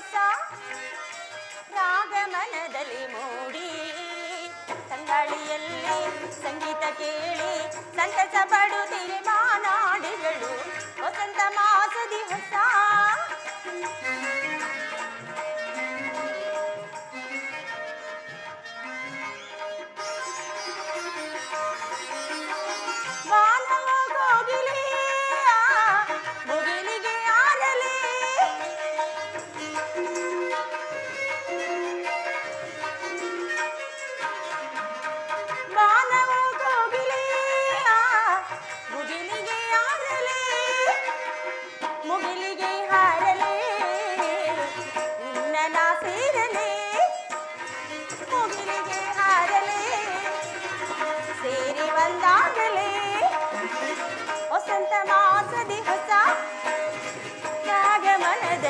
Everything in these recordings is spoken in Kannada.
ಹೊಸ ರಾಗಮನದಲ್ಲಿ ಮೂಡಿ. ತಂಗಾಳಿಯಲ್ಲಿ ಸಂಗೀತ ಕೇಳಿ ಸಂತಸ ಪಡುತ್ತಿರೆ ಮಾನಾಡಿಗಳು. ವಸಂತ ಮಾಸದಿ ಹೊಸ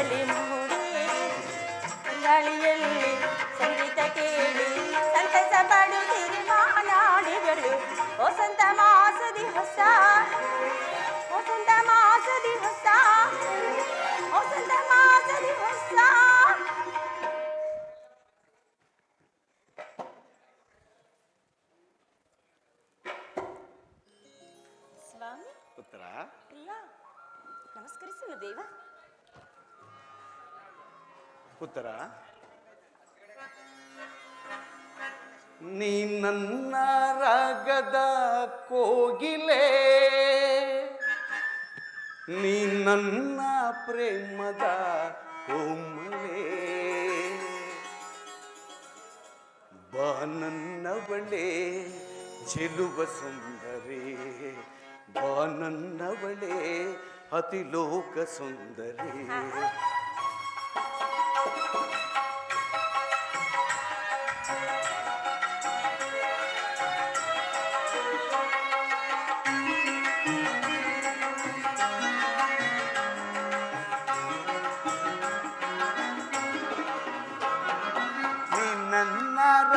ರಾಗಮನದಲ್ಲಿ ಮೂಡಿ ಗಾಳಿಯಲ್ಲಿ ಸಂಗೀತ ಕೇಳಿ ಸಂತಸ ಪಡುತ್ತೀರಿ ಮಾನಾಡಿಗಳು ವಸಂತ ಮಾಸದಿ ಹೊಸ ವಸಂತ ಮಾಸದಿ ಹೊಸ ವಸಂತ ಮಾಸದಿ ಹೊಸ. ಸ್ವಾಮಿ? ಪುತ್ರ ಪ್ರಿಯ ನಮಸ್ಕರಿಸಲು ದೇವ. ಪುತ್ರ ನೀ ನನ್ನ ರಾಗದ ಕೋಗಿಲೆ. ನೀ ನನ್ನ ಪ್ರೇಮದ ಕೋಮಲೆ. ಬಾ ನನ್ನವಳೆ ಚೆಲುವ ಸುಂದರಿ. ಬಾ ಅತಿ ಲೋಕ ಸುಂದರಿ.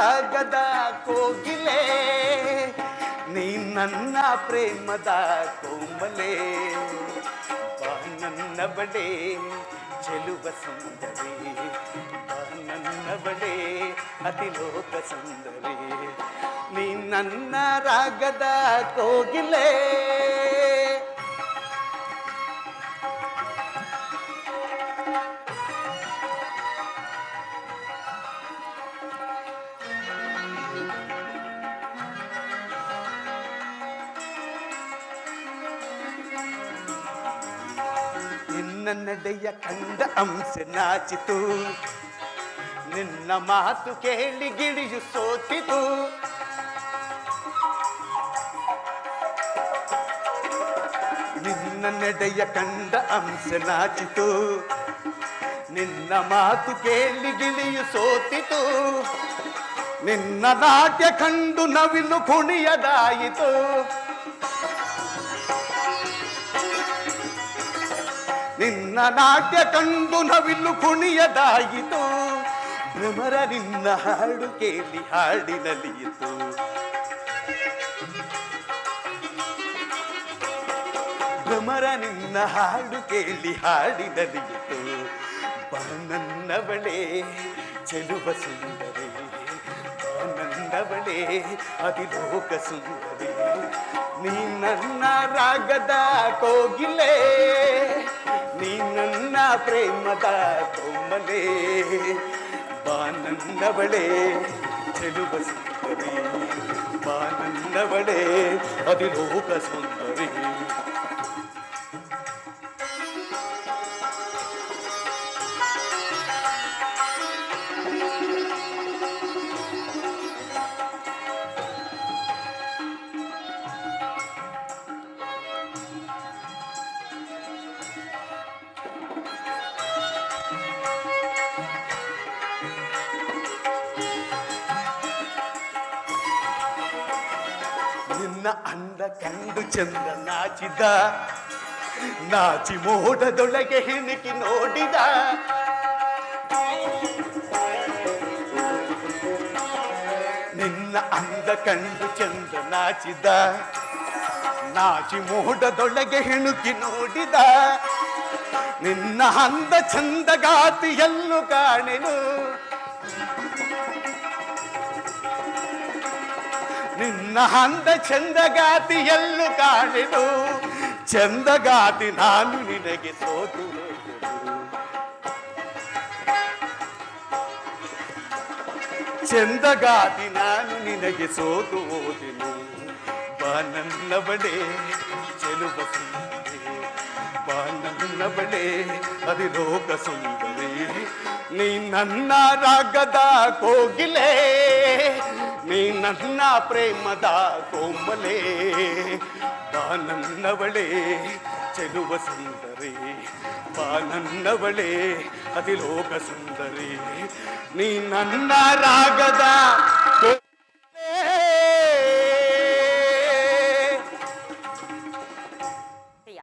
ನನ್ನ ರಾಗದ ಕೋಗಿಲೆ ನೀ ನನ್ನ ಪ್ರೇಮದ ಕೋಮಲೆ ಬಾ ನನ್ನ ಬಡೆ ಚೆಲುವ ಸುಂದರಿ ಬಾ ನನ್ನ ಬಡೆ ಅತಿಲೋಕ ಸುಂದರಿ ನೀ ನನ್ನ ರಾಗದ ಕೋಗಿಲೆ ನಿನ್ನ ನಡೆಯ ಕಂಡ ಅಂಸೆ ನಾಚಿತು. ನಿನ್ನ ಮಾತು ಕೇಳಿ ಗಿಳಿಯು ಸೋತಿತು. ನಿನ್ನ ನಡೆಯ ಕಂಡ ಅಂಸೆ ನಾಚಿತು. ನಿನ್ನ ಮಾತು ಕೇಳಿ ಗಿಳಿಯು ಸೋತಿತು. ನಿನ್ನ ನಾಟ್ಯ ಕಂಡು ನವಿಲು ಕುಣಿಯದಾಯಿತು. ನಿನ್ನ ನಾಟ್ಯ ಕಂಡು ನವಿಲು ಕುಣಿಯದಾಯಿತು. ಭ್ರಮರ ನಿನ್ನ ಹಾಡು ಕೇಳಿ ಹಾಡಿನಲಿಯಿತು ಭ್ರಮರ ನಿನ್ನ ಹಾಡು ಕೇಳಿ ಹಾಡಿನಲಿಯಿತು ಬಾ ನನ್ನವಳೇ, ಚೆಲುವ ಸುಂದರಿ, ಬಾ ನನ್ನವಳೇ ಅತಿಲೋಕ ಸುಂದರಿ. ನೀ ನನ್ನ ರಾಗದ ಕೋಗಿಲೆ ನೀ ನನ್ನ ಪ್ರೇಮದ ಕೋಮಲೆ ಬಾ ನನ್ನವಳೇ ಚೆಲುವ ಸುಂದರಿ ಬಾ ನನ್ನವಳೇ ಅತಿಲೋಕ ಸುಂದರಿ. ನಿನ್ನ ಅಂದ ಕಂಡು ಚಂದ ನಾಚಿದ, ನಾಚಿ ಮೋಡದೊಳಗೆ ಹೆಣುಕಿ ನೋಡಿದ. ನಿನ್ನ ಅಂದ ಕಂಡು ಚಂದ ನಾಚಿದ, ನಾಚಿ ಮೋಡದೊಳಗೆ ಹಿಣುಕಿ ನೋಡಿದ. ನಿನ್ನ ಅಂದ ಚಂದಗಾತಿಯಲ್ಲೂ ಕಾಣೆನು. ನಿನ್ನ ಅಂದ ಚಂದಗಾತಿಯಲ್ಲೂ ಕಾಣೆನು ಚಂದಗಾತಿ ನಾನು ನಿನಗೆ ಸೋತು. ಚಂದಗಾತಿ ನಾನು ನಿನಗೆ ಸೋತು ಹೋದೆನು. ಬಾನನ್ನ ಬಡೆ ಚೆಲುವ ಸುಂದರಿ. ಬಾನನ್ನ ಬಡೆ ಸುಂದರಿ. ನೀ ನನ್ನ ರಾಗದ ಕೋಗಿಲೆ. ನೀ ನನ್ನ ಪ್ರೇಮದ ಕೋಮಲೆ ಬಾನನ್ನವಳೆ ಚೆಲುವ ಸುಂದರಿ ಬಾನನ್ನವಳೆ ಅತಿಲೋಕ ಸುಂದರಿ ನೀ ನನ್ನ ರಾಗದ